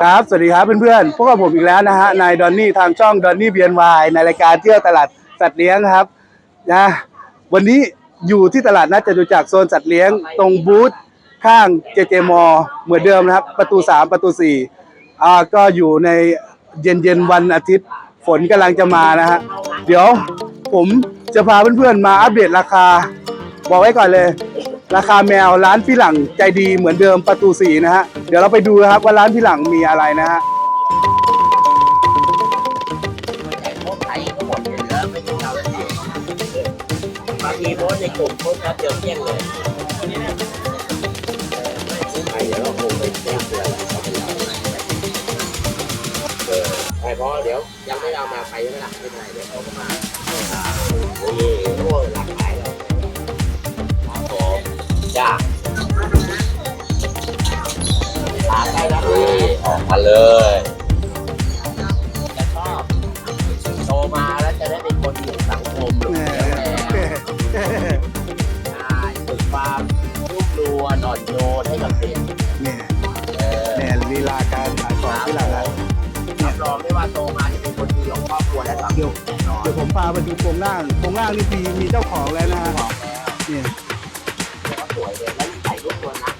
ครับ สวัสดีครับเพื่อนๆ พวกกับผมอีกแล้วนะฮะ นายดอนนี่ทางช่องดอนนี่เบียนวายในรายการเที่ยวตลาดสัตว์เลี้ยงครับนะวันนี้อยู่ที่ตลาดนัดจตุจักรโซนสัตว์เลี้ยง ตรงบูธข้างเจเจมอเหมือนเดิมนะครับ ประตู 3 ประตู4อ่าก็อยู่ในเย็นเย็นวันอาทิตย์ ฝนกำลังจะมานะฮะ เดี๋ยวผมจะพาเพื่อนๆมาอัปเดตราคา บอกไว้ก่อนเลย ราคาแมวร้านพี่หลังใจดีเหมือนเดิมประตูสีนะฮะ เดี๋ยวเราไปดูนะครับว่าร้านพี่หลังมีอะไรนะฮะแต่พวกไทยก็หมดเหลือไม่ถึงเราเลยบางทีโพสในกลุ่มโพสต์แป๊บเดียวเที่ยงเลยไปเดี๋ยวเราคงไปแจ้งเตือนเขาไปแล้วเออไปเพราะเดี๋ยวยังไม่เอามาไปไม่หลักไม่เป็นไรเดี๋ยวเขาก็มาโอ้ยโอ้ยหลากหลายเลยคร จ้าตามไปแล้วนี่ออกมาเลยจะชอบโตมาแล้วจะได้เป็นคนอยู่สังคมหรือใช่ฝึกความรุ่มรวนอ่อนโยนให้กับเด็กเนี่ยเออเนี่ยลีลาการขายของพี่หลังนะรับรองได้ว่าโตมาจะเป็นคนดีของครอบครัวและสังคมแน่นอนเดี๋ยวผมพาไปดูโครงล่างโครงล่างนี่มีมีเจ้าของแล้วนะฮะบอกแล้วเนี่ยเดี๋ยวก็ สวยเลยแล้วใส่รูปตัวนะ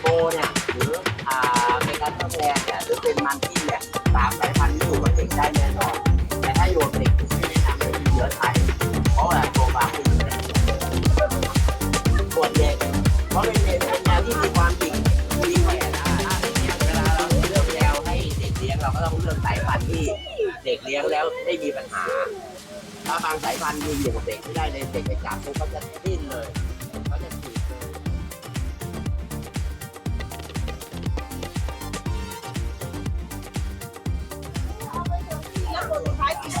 โบเนี่ยหรืออ่าเป็นการทดแทนเนี่ยหรือเป็นมันที่เนี่ยสามสายพันธุ์ที่อยู่กับเด็กได้แน่นอนแต่ถ้าอยู่กับเด็กไม่แนะนำให้มีเยอะไทยเพราะว่าตัวบางคุณเนี่ยส่วนเด็กเพราะเป็นเด็กเป็นแนวที่มีความจริงมีแหวนอ่าถ้าเด็กเนี่ยเวลาเราเลือกแนวให้เด็กเลี้ยงเราก็ต้องเลือกสายพันธุ์ที่เด็กเลี้ยงแล้วไม่มีปัญหาถ้าบางสายพันธุ์อยู่กับเด็กไม่ได้เลยเด็กไปจับปุ๊บเขาจะดิ้นเลย ข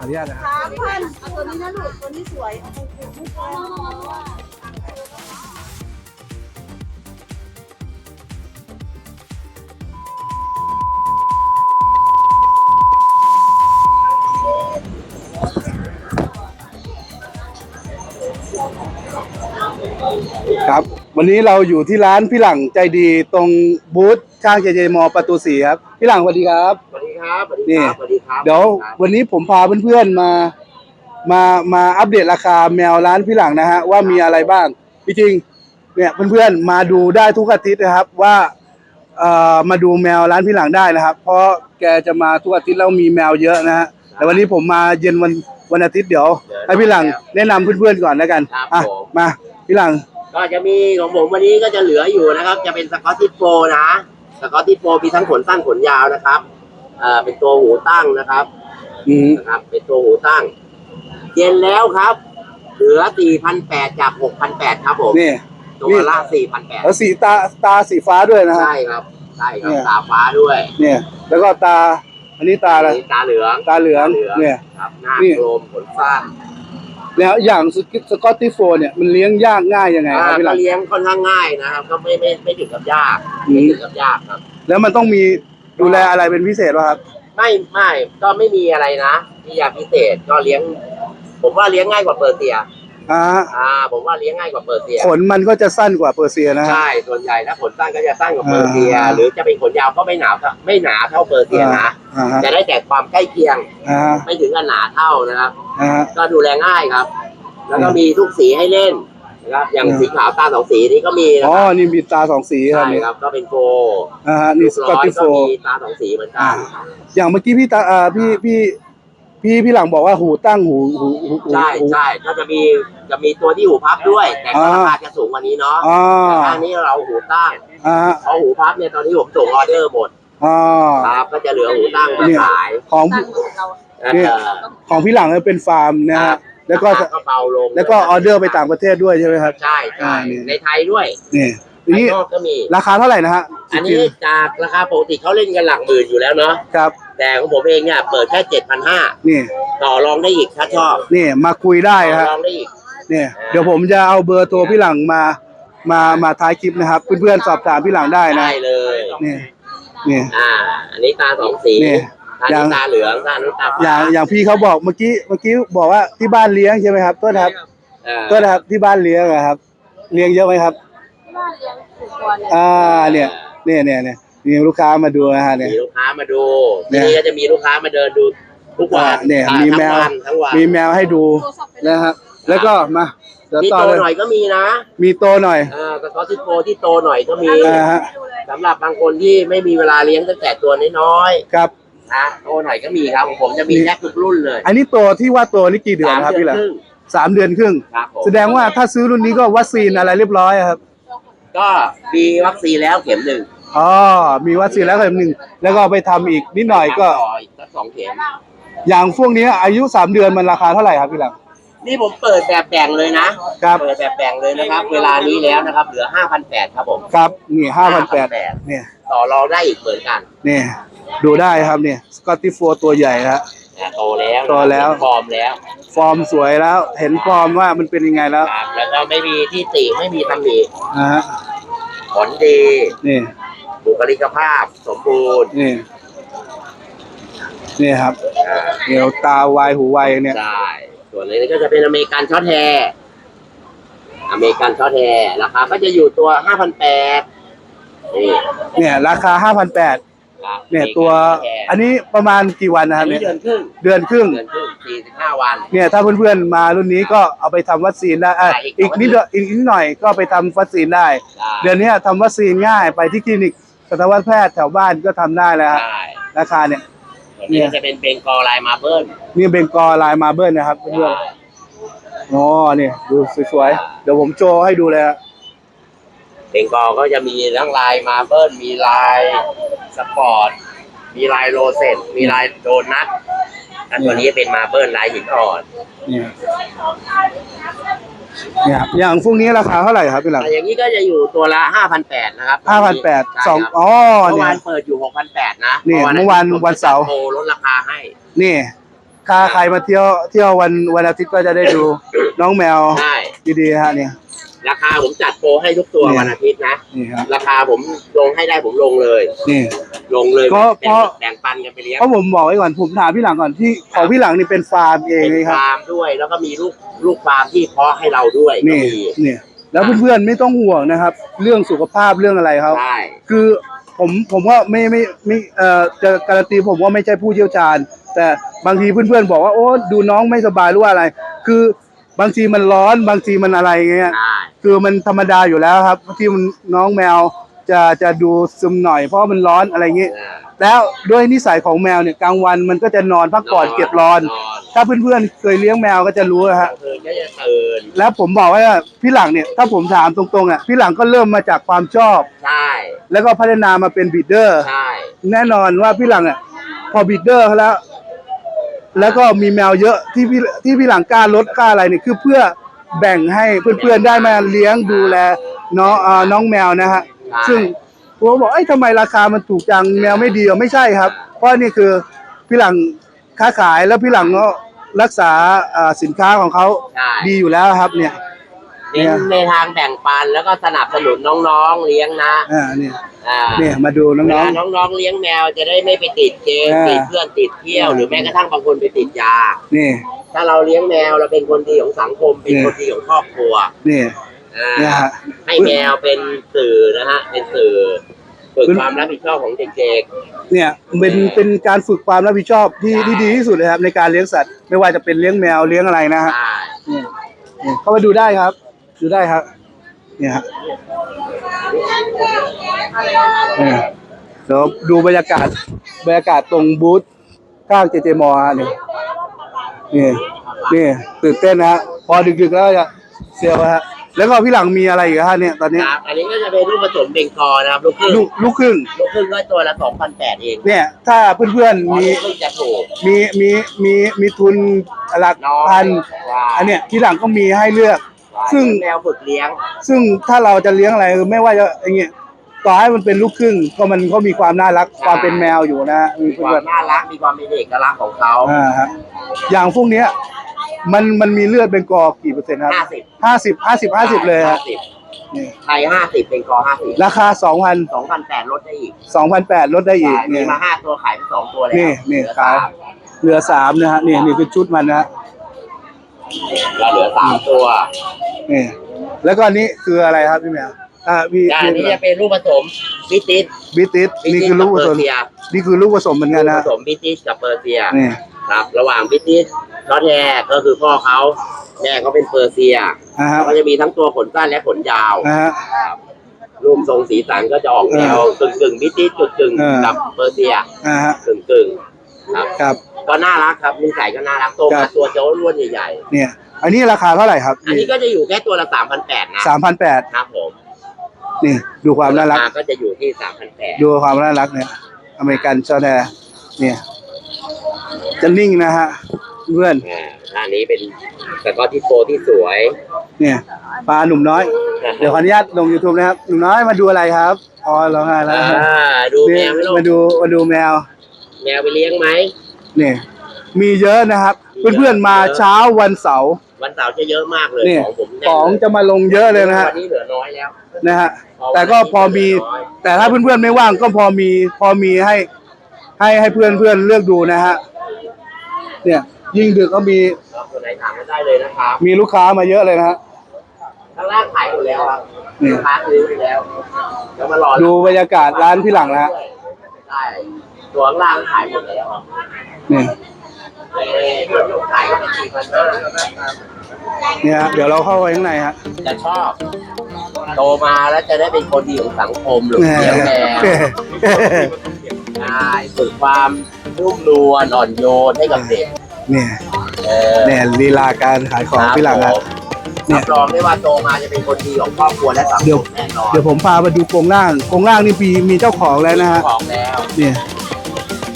ออนุญาตนะฮะสามพันเอาตัวนี้นะลูกตัวนี้สวยเอาไปปลูกลูกแก้ ครับ วันนี้เราอยู่ที่ร้านพี่หลังใจดีตรงบูธข้างเจเจมอประตูสี่ครับ พี่หลังสวัสดีครับสวัสดีครับสวัสดีครับสวัสดีครับเดี๋ยวสสครับวันนี้ผมพาเพื่อนๆมา มามาอัปเดตราคาแมวร้านพี่หลังนะฮะว่ามีอะไรบ้างจริงๆเนี่ยเพื่อนๆมาดูได้ทุกอาทิตย์นะครับว่าเอ่อมาดูแมวร้านพี่หลังได้นะครับ เพราะแกจะมาทุกอาทิตย์แล้วมีแมวเยอะนะฮะแต่วันนี้ผมมาเย็นวัน วันอาทิตย์เดี๋ยวให้พี่หลังแนะนำเพื่อนๆก่อนแล้วกันอะมาพี่หลังก็จะมีของผมวันนี้ก็จะเหลืออยู่นะครับ จะเป็นสกอตติชโฟล์นะ สกอตติชโฟล์มีทั้งขนสั้นขนยาวนะครับเอ่อเป็นตัวหูตั้งนะครับอืมนะครับ เป็นตัวหูตั้ง เย็นแล้วครับ เหลือ 4,800 จาก 6,800 ครับผมนี่ตัวละ 4,800 แล้วสีตาตาสีฟ้าด้วยนะฮะใช่ครับใช่ครับเนี่ยตาฟ้าด้วย เนี่ย แล้วก็ตา อันนี้ตาอะไรอันนี้ตาเหลืองตาเหลืองเนี่ย ครับหน้านี่โกลมขนสั้นแล้วอย่างสกิสกอตติโฟเนี่ยมันเลี้ยงยากง่ายยังไงครับอ่าพี่หก็ลังเลี้ยงค่อนข้างง่ายนะครับ ก็ไม่ไม่ไม่ถึงกับยากอืมไม่ถึงกับยากครับ แล้วมันต้องมีดูแลอะไรเป็นพิเศษวะครับ ไม่ไม่ก็ไม่มีอะไรนะที่อยากพิเศษก็เลี้ยง ผมว่าเลี้ยงง่ายกว่าเปอร์เซีย อ่าอ่า ผมว่าเลี้ยงง่ายกว่าเปอร์เซีย ขนมันก็จะสั้นกว่าเปอร์เซียนะฮะ ใช่ ส่วนใหญ่ถ้าขนสั้นก็จะสั้นกว่าเปอร์เซีย อ่า หรือจะเป็นขนยาวก็ไม่หนาเท่าไม่หนาเท่าเปอร์เซียนะ อ่าฮะจะได้แต่ความใกล้เคียง อ่าฮะไม่ถึงกับหนาเท่านะครับ อ่าฮะ ก็ดูแลง่ายครับ แล้วก็อืมมีทุกสีให้เล่นนะครับ อย่างอืมสีขาวตาสองสีนี้ก็มีนะอ๋อ ครับนี่มีตาสองสีครับใช่นี่ครับ ก็เป็นโฟอ่าฮะนี่สลูกอตร้อยติโฟ ก็มีตาสองสีเหมือนกัอ่า น อย่างเมื่อกี้พี่ตาอ่าพี่พี่ พี่พี่หลังบอกว่าหูตั้งหูหูหูหู ใช่หูใช่ก็จะมีจะมีตัวที่หูพับด้วย แต่ก็อ่าราคาจะสูงกว่านี้เนาะอ่า แต่ข้างนี้เราหูตั้งอ่าฮะเพราะหูพับเนี่ยตอนนี้ผมส่งออเดอร์หมดอ่า ครับก็จะเหลือหูตั้งมาเนี่ย ขายของตั้งของเราเนี่ย เออของพี่หลังเนี่ยเป็นฟาร์มนะครัฮะบแล้วก็ราคาก็เบาลงแล้วก็ออเดอร์ไปต่างประเทศด้วยใช่ไหมครับ ใช่ใช่อ่านี่ในไทยด้วย นี่ ทีภายนี้นอกก็มี ราคาเท่าไหร่นะฮะอันนี้จากราคาปกติเขาเล่นกันหลักหมื่นอยู่แล้วเนาะ ครับ แต่ของผมเองเนี่ยเปิดแค่เจ็ดพันห้านี่ ต่อรองได้อีกถ้าชอบนี่มาคุยได้ต่อฮะรองได้อีก เนี่ยเดี๋ยวผมจะเอาเบอร์โทรพี่หลังมามามาท้ายคลิปนะครับ เพื่อนๆสอบถามพี่หลังได้นะได้เลย นี่นี่ อ่า อันนี้ตาสองสีนี่ตาอย่านี้งตาเหลืองตานู้นตาฟ้าอย่างอย่างพี่เขาบอกเมื่อกี้เมื่อกี้บอกว่าที่บ้านเลี้ยงใช่ไหมครับต้นครับเเออก็นะครับที่บ้านเลี้ยงอะครับ เลี้ยงเยอะไหมครับ ตัวเลยอ่าเนี่ยเนี่ยเนี่ยเนี่ยมีลูกค้ามาดูนะฮะเนี่ย มีลูกค้ามาดูเนี่ทียนี้ก็จะมีลูกค้ามาเดินดูทุกวันอ่าเนี่ยอ่ามีแมว ทั้งนทั้งวันมีแมวให้ดูนะครับ แล้วก็มาเดี๋ยวที่ต่อโตเลยหน่อยก็มีนะมีโตหน่อยเออกระท้อที่โตที่โตหน่อยก็มีอ่าฮะสำหรับบางคนที่ไม่มีเวลาเลี้ยงตั้งแต่ตัวน้อยครับ ๆนะโตหน่อยก็มีครับของผมจะมีแทบทุกรุ่นเลยอันนี้โตที่ว่าโตนี่กี่เดือนครับพี่หละครึ่งสามเดือนครึ่ง ครับผมแสดงว่าถ้าซื้อรุ่นนี้ก็วัคซีนอะไรเรียบร้อยอะครับ ก็มีวัคซีนแล้วเข็มหนึ่งอ๋อมีวัคซีนแล้วเข็มหนึ่งแล้วก็เอาไปทำอีกนิดหน่อยก็ ต่ออีกสักสองเข็ม อย่างพวกนี้อายุสามเดือนมันราคาเท่าไหร่ครับพี่หลัง นี่ผมเปิดแบบแบ่งเลยนะครับ เปิดแบบแบ่งเลยนะครับ เวลานี้แล้วนะครับ เหลือห้าพันแปดครับผม ครับนี่ห้าพันแปด5,800 เนี่ยต่อรองได้อีกเหมือนกัน เนี่ยดูได้ครับเนี่ยสกอตติโฟตัวใหญ่ฮะ โตแล้วโตแล้ว ฟอร์มแล้วฟอร์มสวยแล้ว เห็นฟอร์มว่ามันเป็นยังไงแล้วแล้วก็ไม่มีที่ติไม่มีตำหนินะฮะผลดี นี่บุคลิกภาพสมบูรณ์นี่นี่ครับเดี๋ยวตาไวายหูไวายเนี่ย ได้ส่วนเลยนี้ก็จะเป็นอเมริกันช็อตแฮอเมริกันช็อตแฮราคาก็จะอยู่ตัว 5,800นี่เนี่ยราคา 5,800 เนี่ยตัวอันนี้ประมาณกี่วันนะคอัรันบนี้เนี่ยเดือนครึ่งเดือนครึ่งเดือนครึ่งสี่สิบห้าวันเนี่ยถ้าเพื่อนๆมารุ่นนี้ก็เอาไปทำวัคซีนได้อะใช่อีอีกกนิดเดียวอีกนิดหน่อยก็ไปทำวัคซีนได้ได้ เดือนนี้ทำวัคซีนง่ายไปที่คลินิกสัตวแพทย์แถวบ้านก็ทำได้แล้วฮะใช่ราคาเนี่ยส่วนนี้ก็จะเป็นเบงกอลลายมาเบิลนี่เป็นกอลายมาเบิลนะครับเพื่อนๆอ๋อเนี่ยดูสวยๆเดี๋ยวผมโชว์ให้ดูเลยฮะ เบงกอลก็จะมีทั้งลายมาเบิลมีลายสปอร์ต มีลายโรเซตมีลายโดนัทอันตัวนี้เป็นมาเบิลลายหินอ่อนเนี่ยเนี่ยครับอย่างพวกนี้ราคาเท่าไหร่ครับพี่หลังแต่อย่างนี้ก็จะอยู่ตัวละห้าพันแปดนะครับห้าพันแปดใช่สองครับอ๋อเมื่อเนี่วายนเปิดอยู่หกพันแปดนะนี่เมื่อวานวันเสาร์โปรลดราคาให้ นี่ถ้าใครมาเที่ยวเที่ยววันวันอาทิตย์ก็จะได้ดูน้องแมวใช่ ดีๆฮะเนี่ย ราคาผมจัดโปรให้ทุกตัวเนี่ยวันอาทิตย์นะ นี่ครับ ราคาผมลงให้ได้ผมลงเลย นี่ ลงเลยเพราะแบ่งเพราะแบ่งปันกันไปเลี้ยงเพราะผมบอกไว้ก่อนผมถามพี่หลังก่อนที่ของพี่หลังนี่เป็นฟาร์มเองเป็นเลยครับ ฟาร์มด้วย แล้วก็มีลูกลูกฟาร์มที่เพาะให้เราด้วยก็นี่มีเนี่ยแล้วเพื่อนๆไม่ต้องห่วงนะครับ เรื่องสุขภาพเรื่องอะไรครับ ใช่ คือผมผมว่าไม่ไม่ไม่เอ่อจะการันตีผมว่าไม่ใช่ผู้เชี่ยวชาญ แต่บางทีเพื่อนๆบอกว่าโอ้ดูน้องไม่สบายหรือว่าอะไร คือ บางทีมันร้อนบางทีมันอะไรเงี้ย ใช่คือมันธรรมดาอยู่แล้วครับ ที่มันน้องแมวจะจะดูซึมหน่อยเพราะมันร้อนอะไรเงี้ยอ่าแล้วด้วยนิสัยของแมวเนี่ยกลางวันมันก็จะนอนพักผ่อนเก็บร้อนนอนถ้าเพื่อนๆเคยเลี้ยงแมวก็จะรู้นะฮะกลางคืนก็จะตื่นแล้วผมบอกว่าพี่หลังเนี่ยถ้าผมถามตรงๆอะพี่หลังก็เริ่มมาจากความชอบ ใช่แล้วก็พัฒนามาเป็นบีดเดอร์ ใช่แน่นอนว่าพี่หลังอะพอบีดเดอร์เขาแล้ว แล้วก็มีแมวเยอะที่พี่ที่พี่หลังกล้าลดกล้าอะไรเนี่ยคือเพื่อแบ่งให้เพื่อนๆได้มาเลี้ยงดูแลน้องเอ่อน้องแมวนะฮะซึ่งผมบอกเอ้ยทำไมราคามันถูกจังแมวไม่ดีเหรอไม่ใช่ครับ เพราะนี่คือพี่หลังค้าขายแล้วพี่หลังก็รักษาอ่าสินค้าของเขาใช่ ดีอยู่แล้วครับเนี่ย เน้นในทางแบ่งปันแล้วก็สนับสนุนน้องๆเลี้ยงนะอ่าเนี่ยอ่าเนี่ยมาดูเวน้อลาง น้องๆเลี้ยงแมวจะได้ไม่ไปติดเกมอ่า ติดเพื่อนติดเที่ยวหรือแม้กระทั่งบางคนไปติดยา ๆนี่ ถ้าเราเลี้ยงแมวเราเป็นคนดีของสังคม เป็นเนี่ยคนดีของครอบครัวนี่ อ่าเนี่ยฮะ ให้แมวเป็นสื่อนะฮะเป็นสื่อฝึกความรับผิดชอบของเด็กเนี่ยเป็นเป็นการฝึกความรับผิดชอบที่ที่ดีที่สุดเลยครับในการเลี้ยงสัตว์ ไม่ว่าจะเป็นเลี้ยงแมวเลี้ยงอะไรนะๆฮะใช่เนี่ยเนี่ยเข้ามาดูได้ครับ ดูได้ครับเนี่ยฮะเนี่ยเดี๋ยวดูบรรยากาศบรรยากาศตรงบูธข้างเจเจมอฮะเนี่ยนี่นี่ตื่นเต้นนะฮะพอดึกๆแล้วจะเซียวฮะแล้วก็พี่หลังมีอะไรอีกฮะเนี่ยตอนนี้ครับอันนี้ก็จะเป็นลูกผสมเบงกอลนะครับลูกครึ่งลูกลูกครึ่งลูกครึ่งก็ตัวละสองพันแปดเองเนี่ย ถ้าเพื่อนอ๋อๆมีลูกครึ่งจะถูก มีมีมีมีทุนหลักน้อยพันใช่ อันเนี้ยที่หลังก็มีให้เลือก ซึ่งแมวฝึกเลี้ยง ซึ่งถ้าเราจะเลี้ยงอะไรไม่ว่าจะอย่างเงี้ยต่อให้มันเป็นลูกครึ่งก็มันก็มีความน่ารักใช่ความเป็นแมวอยู่นะฮะมีมีคเพื่วาอมนน่ารักมีความเป็นเอกลักษณ์ของเขาๆอ่าฮะอย่างพวกเนี้ยมันมันมีเลือดเป็นกอกี่เปอร์เซ็นต์ครับห้าสิบห้าสิบห้าสิบห้าสิบเลยฮะห้าสิบนี่ไทยห้าสิบเป็นกอห้าสิบราคาสองพันสองพันแปดลดได้อีกสองพันแปดลดได้อีกมีเนี่ย มาห้าตัวขายไปสองตัวแล้วนี่นี่เหลือขายสามเหลือสามนะฮะนี่นี่คือชุดมันนะฮะ เราเหลือสามตัวนี่แล้วก็อันนี้คืออะไรครับพี่แมวอ่าพี่อันนี้จะเป็นลูกผสมบิติสบิติสบินี่ติสคือลูกับกผเปอสมร์เซียนี่คือลูกผสมเหมือนลูกันกผนะสมบิติสกับเปอร์เซียนี่ครับ ระหว่างบิติสลอดแฮร์ก็คือพ่อเขาแม่เขาเป็นเปอร์เซียอ่าฮะแล้วก็จะมีทั้งตัวขนสั้นและขนยาวอ่าฮะครับรูปทรงสีสันก็จะออกแนวกึ่งกึ่งๆบิติสจุดกึ่งเออกับเปอร์เซียอ่าฮะกึ่งกึ่งๆครับครับ ก็น่ารักครับนิสัยก็น่ารักโตครัมาบ ตัวจะอ้วนๆใหญ่เนี่ย อันนี้ราคาเท่าไหร่ครับๆ อันนี้ก็จะอยู่แค่ตัวละสามพันแปดนะสามพันแปดครับผมนี่ดูความน่ารักคก็จะอยู่ที่สามพันแปดดูความน่ารักเนี่ย อเมริกันชอแดร์เนี่ย จะนิ่งนะฮะ เพื่อนอ่าอันนี้เป็นแต่ก็ที่โตที่สวยเนี่ยปลาหนุ่มน้อย เดี๋ยวขออนุญาตลง YouTube นะครับ หนุ่มน้อยมาดูอะไรครับ อ๋อร้องไห้แล้วอ่าดูแมนี่วไหมลูกมาดูมาดูแมว แมวไปเลี้ยงไหม นี่มีเยอะนะครับ เพื่อนๆมาเช้าวันเสาร์วันเสาร์จะเยอะมากเลยนี่ของผมแน่นของเลยจะมาลงเยอะเลยนะฮะวันนี้เหลือน้อยแล้ว นะฮะแต่ก็พอมีแต่ถ้าเพื่อนๆไม่ว่างก็พอมีพอมีให้ให้ให้เพื่อนๆเลือกดูนะฮะเนี่ยยิ่งดึกก็มีครับคนไหนถามก็ได้เลยนะครับมีลูกค้ามาเยอะเลยนะฮะข้างล่างขายหมดแล้วครับนี่ลูกค้าซื้อไปแล้วแล้วมารอดูบรรยากาศร้านพี่หลังนะฮะใช่ตัวข้างล่างขายหมดแล้วครับ นี่เอ้ยเดี๋ยวขายก็เป็นสี่พันห้าเนี่ยฮะเดี๋ยวเราเข้าไปข้างในฮะ จะชอบ โตมาแล้วจะได้เป็นคนดีของสังคมหรือแหมเลี้ยงแมวใช่ฝึกความนุ่มนวลอ่อนโยนให้กับเด็กเนี่ยเออเนี่ยลีลาการขายของพี่หลังคอะรับผมเนี่ยรับรองได้ว่าโตมาจะเป็นคนดีของครอบครัวและสังเดี๋คยวมแน่นอนเดี๋ยวผมพามาดูกรงล่างกรงล่างนี่มีมีเจ้าของแล้วนะฮะของแล้วเนี่ย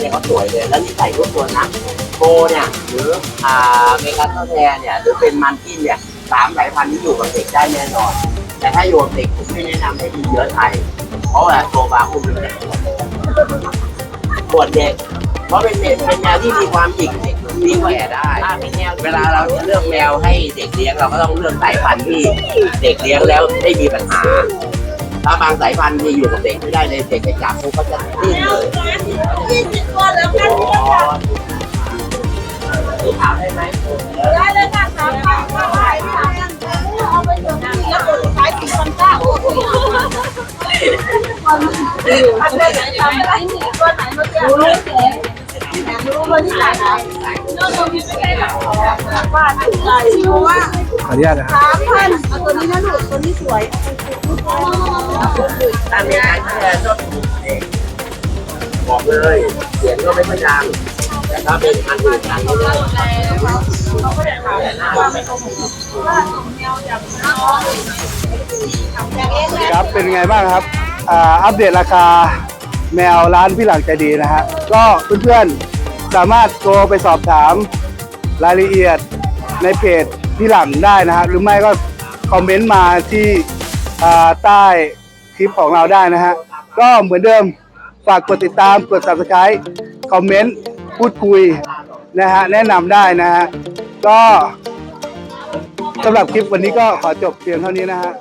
เนี่ยเขาสวยเลยแล้วนี่ใส่รูปตัวนะโกเนี่ยหรืออ่าเมกาโตแทนเนี่ยหรือเป็นมันกินเนี่ยสามสายพันธุ์ที่อยู่กับเด็กได้แน่นอน แต่ถ้าอยู่กับเด็กผมไม่แนะนำให้กินเยอะไทย เพราะว่าโตมาอุ้มมันจะปวดเด็ก เพราะเป็นเด็กเป็นแมวที่มีความจิกเด็กมีแหวได้เวลาเราเลือกแมวให้เด็กเลี้ยงเราก็ต้องเลือกสายพันธุ์ที่เด็กเลี้ยงแล้วไม่มีปัญหา ถ้าบางสายพันธุ์ที่อยู่กับเด็กไม่ได้เลยเด็กจะจับพวกเขาจะดิ้นเลยยี่สิบตัวแล้วกันถามได้ไหมได้เลยค่ะสามพันก็ขายค่ะเอาไปเถอะแล้วคนขายสี่พันเก้าโอ้โหอันไหนทำอะไรนี่ตัวไหนมาเจ อรู้เลยรู้เลยที่ไหนนะน้องมีไม่ได้หรอกว่าถูกใจเพราะว่าขออนุญาตนะครับสามพันเอาตัวนี้นะลูกตัวนี้สวยตามในการแชร์ชอบเองบอกเลยเสียงก็ไม่ค่อยดังแต่ถ้าเป็นอันอื่นอันนี้เนี่ยแต่หน้าไม่ค่อยครับเป็นไงบ้างครับอัปเดตราคา แมวร้านพี่หลังใจดีนะฮะ ก็เพื่อนๆสามารถโทรไปสอบถามรายละเอียดในเพจพี่หลังได้นะฮะหรือไม่ก็คอมเมนต์มาที่ใต้คลิปของเราได้นะฮะ ก็เหมือนเดิมฝากกดติดตามกด subscribe คอมเมนต์พูดคุยนะฮะ แนะนำได้นะฮะ ก็สำหรับคลิปวันนี้ก็ขอจบเพียงเท่านี้นะฮะ